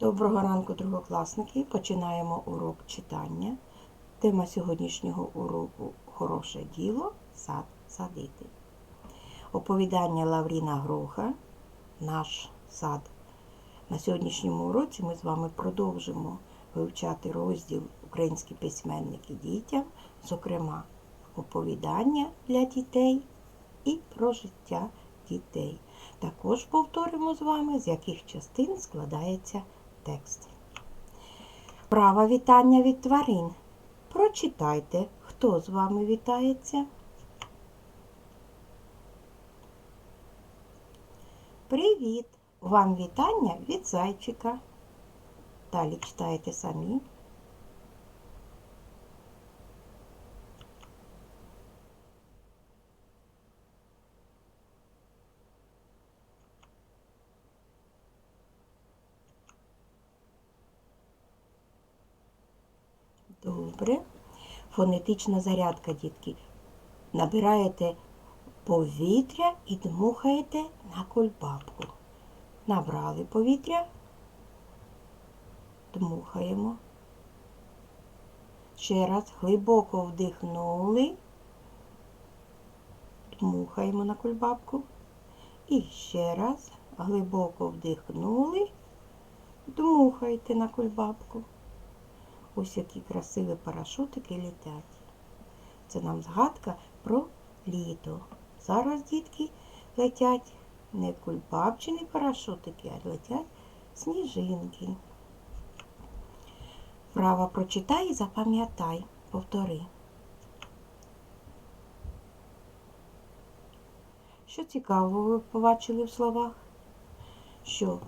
Доброго ранку, другокласники. Починаємо урок читання. Тема сьогоднішнього уроку Хороше діло сад садити. Оповідання Лавріна Гроха Наш сад. На сьогоднішньому уроці ми з вами продовжимо вивчати розділ Українські письменники дітям, зокрема, оповідання для дітей і про життя дітей. Також повторимо з вами, з яких частин складається текст. Права вітання від тварин. Прочитайте, хто з вами вітається. Привіт! Вам вітання від зайчика. Далі читаєте самі. Добре. Фонетична зарядка, дітки. Набираєте повітря і дмухаєте на кульбабку. Набрали повітря, дмухаємо. Ще раз глибоко вдихнули, дмухаємо на кульбабку. І ще раз глибоко вдихнули, дмухайте на кульбабку. Ось які красиві парашутики літять. Це нам згадка про літо. Зараз дітки летять не кульбабчині парашутики, а летять сніжинки. Право прочитай і запам'ятай. Повтори. Що цікавого ви побачили в словах? Що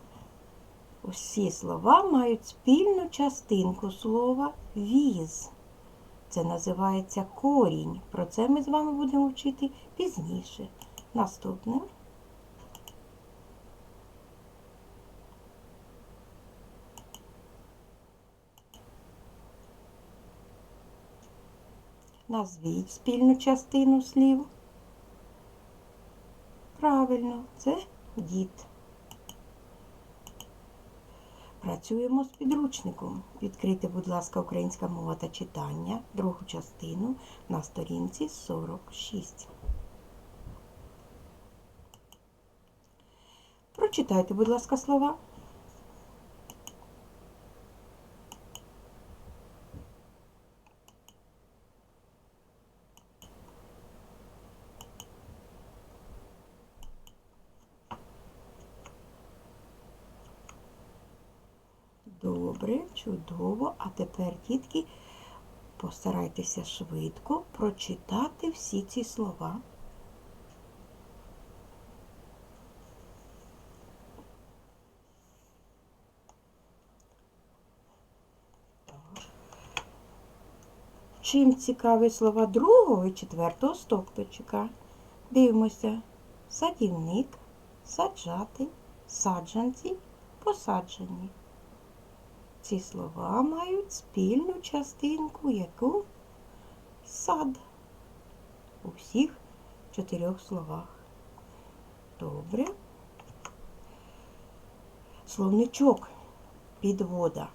Усі слова мають спільну частинку слова віз. Це називається корінь. Про це ми з вами будемо вчити пізніше. Наступне. Назвіть спільну частину слів. Правильно, це дід. Працюємо з підручником. Відкрийте, будь ласка, українська мова та читання, другу частину на сторінці 46. Прочитайте, будь ласка, слова. Добре, чудово. А тепер, дітки, постарайтеся швидко прочитати всі ці слова. Чим цікаві слова другого і четвертого стовпчика? Дивимося. Садівник, саджати, саджанці, посаджені. Ці слова мають спільну частинку, яку сад у всіх чотирьох словах. Добре. Словничок підвода.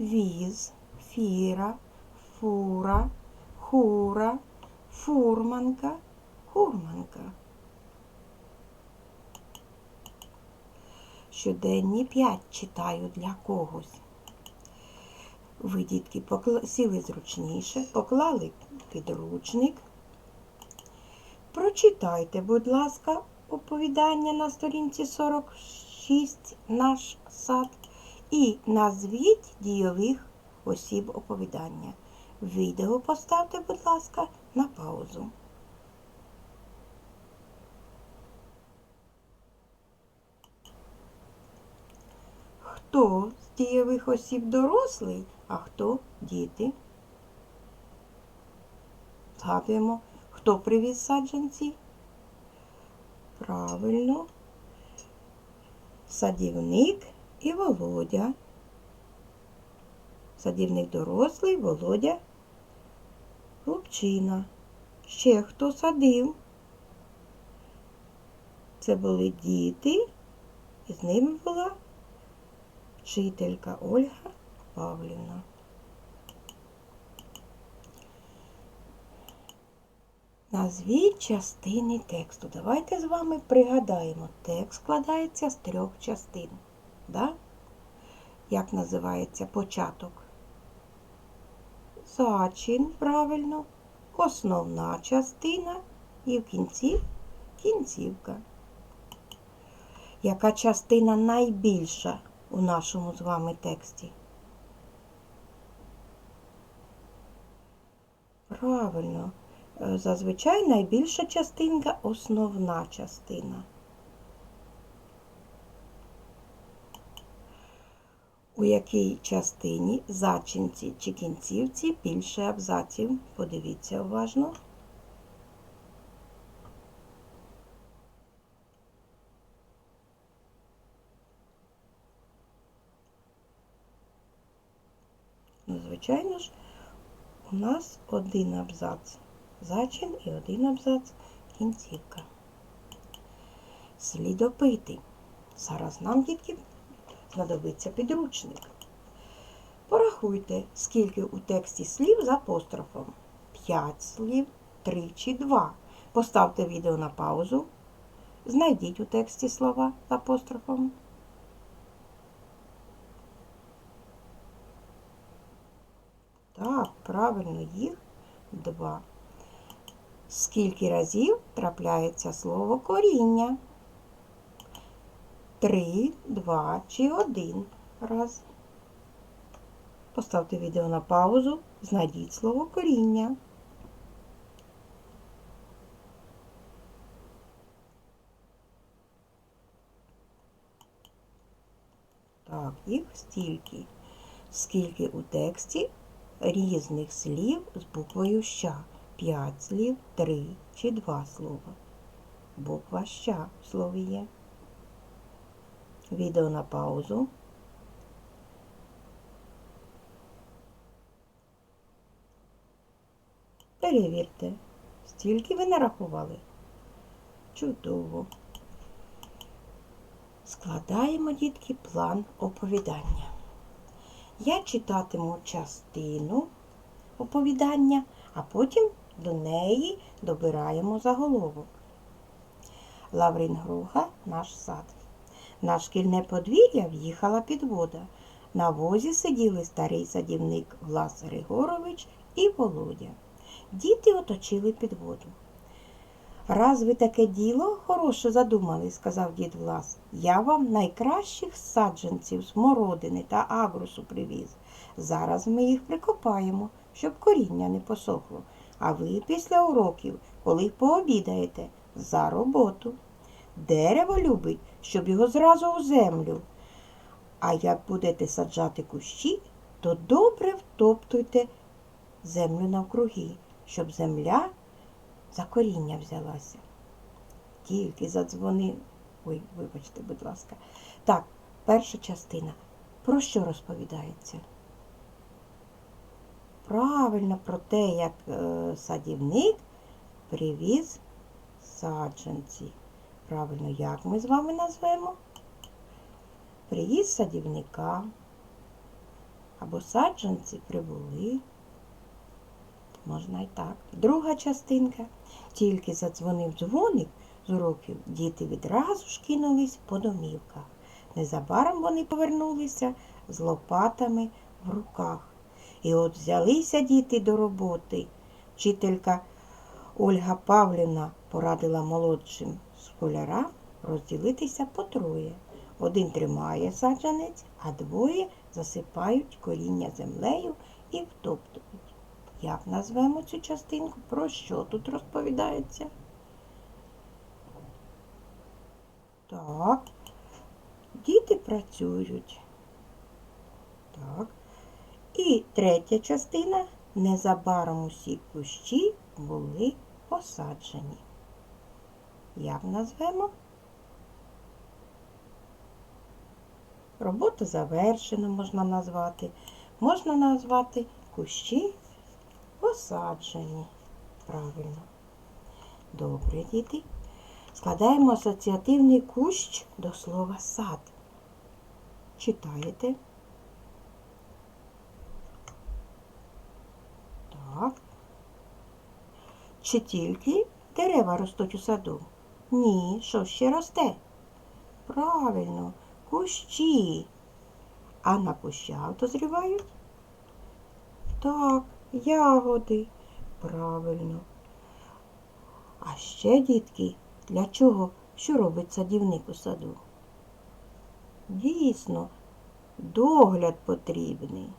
Віз, фіра, фура, хура, фурманка, хурманка. Щоденні п'ять читаю для когось. Ви, дітки, покла... сіли зручніше, поклали підручник. Прочитайте, будь ласка, оповідання на сторінці 46 наш сад і назвіть дійових осіб оповідання. Відео поставте, будь ласка, на паузу. Хто з дієвих осіб дорослий, а хто діти? Згадуємо, хто привіз саджанці? Правильно, садівник і Володя. Садівник дорослий, Володя, хлопчина. Ще хто садив? Це були діти, і з ними була вчителька Ольга Павлівна. Назвіть частини тексту. Давайте з вами пригадаємо. Текст складається з трьох частин. Да? Як називається початок? Зачин, правильно, основна частина і в кінці кінцівка. Яка частина найбільша у нашому з вами тексті? Правильно. Е, Зазвичай найбільша частинка основна частина. У якій частині зачинці чи кінцівці більше абзаців? Подивіться уважно. Звичайно ж, у нас один абзац зачин і один абзац кінцівка. Слідопитий. Зараз нам, дітки, знадобиться підручник. Порахуйте, скільки у тексті слів з апострофом. 5 слів, 3 чи 2. Поставте відео на паузу. Знайдіть у тексті слова з апострофом. Так, правильно, їх два. Скільки разів трапляється слово коріння? Три, два чи один раз. Поставте відео на паузу, знайдіть слово коріння. Так, їх стільки. Скільки у тексті різних слів з буквою ща? П'ять слів, три чи два слова. Буква ща в слові є. Відео на паузу. Перевірте, стільки ви нарахували. Чудово. Складаємо, дітки, план оповідання. Я читатиму частину оповідання, а потім до неї добираємо заголовок. Лаврін Груха наш сад. На шкільне подвір'я в'їхала підвода. На возі сиділи старий садівник Влас Григорович і Володя. Діти оточили підводу. Раз ви таке діло хороше задумали, сказав дід Влас, я вам найкращих саджанців смородини та агрусу привіз. Зараз ми їх прикопаємо, щоб коріння не посохло. А ви після уроків, коли пообідаєте, за роботу. Дерево любить, щоб його зразу у землю. А як будете саджати кущі, то добре втоптуйте землю навкруги, щоб земля за коріння взялася. Тільки задзвонив. Ой, вибачте, будь ласка. Так, перша частина. Про що розповідається? Правильно про те, як е, садівник привіз саджанці. Правильно, як ми з вами назвемо? Приїзд садівника. Або саджанці прибули. Можна і так. Друга частинка. Тільки задзвонив дзвоник з уроків, діти відразу ж кинулись по домівках. Незабаром вони повернулися з лопатами в руках. І от взялися діти до роботи. Вчителька Ольга Павлівна порадила молодшим школярам розділитися по троє. Один тримає саджанець, а двоє засипають коріння землею і втоптують. Як назвемо цю частинку? Про що тут розповідається? Так. Діти працюють. Так. І третя частина. Незабаром усі кущі були посаджені. Як назвемо? Роботу завершено можна назвати. Можна назвати кущі посаджені. Правильно. Добре, діти. Складаємо асоціативний кущ до слова сад. Читаєте. Так. Чи тільки дерева ростуть у саду? Ні, що ще росте? Правильно, кущі. А на кущах дозрівають? Так ягоди. Правильно. А ще, дітки, для чого? Що робить садівник у саду? Дійсно, догляд потрібний.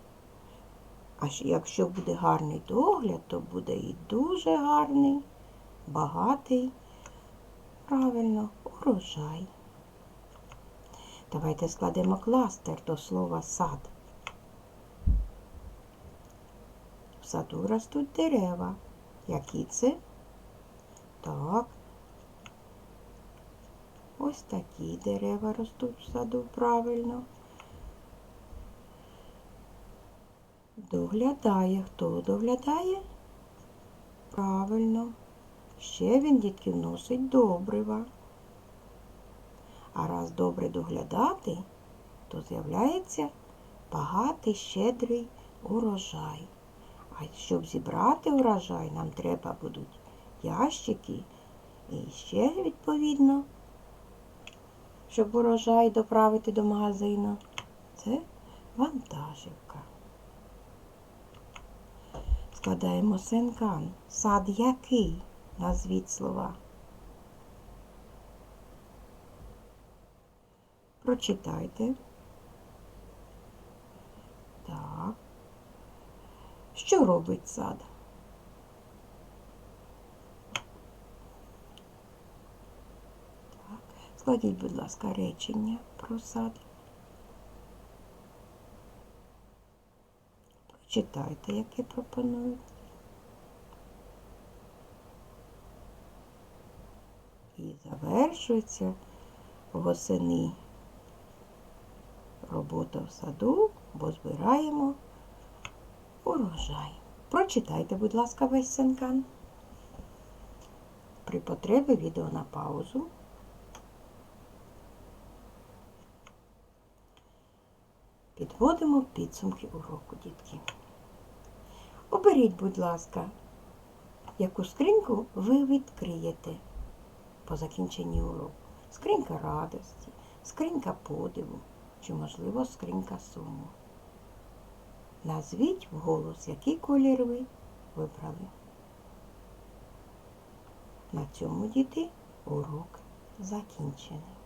А якщо буде гарний догляд, то буде і дуже гарний, багатий, правильно, урожай. Давайте складемо кластер до слова сад. В саду ростуть дерева. Які це? Так. Ось такі дерева ростуть в саду, правильно. Доглядає. Хто доглядає? Правильно. Ще він, дітки, вносить добрива. А раз добре доглядати, то з'являється багатий, щедрий урожай. А щоб зібрати урожай, нам треба будуть ящики і ще, відповідно, щоб урожай доправити до магазину. Це вантажівка. Складаємо сенкан. Сад який? Назвіть слова. Прочитайте. Так. Що робить сад? Так. Складіть, будь ласка, речення про сад. Прочитайте, яке пропонують. І завершується восени робота в саду, бо збираємо урожай. Прочитайте, будь ласка, весь сенкан. При потребі відео на паузу. Підводимо підсумки уроку, дітки. Оберіть, будь ласка, яку скриньку ви відкриєте по закінченні уроку. Скринька радості, скринька подиву чи, можливо, скринька суму. Назвіть вголос, який колір ви вибрали. На цьому, діти, урок закінчений.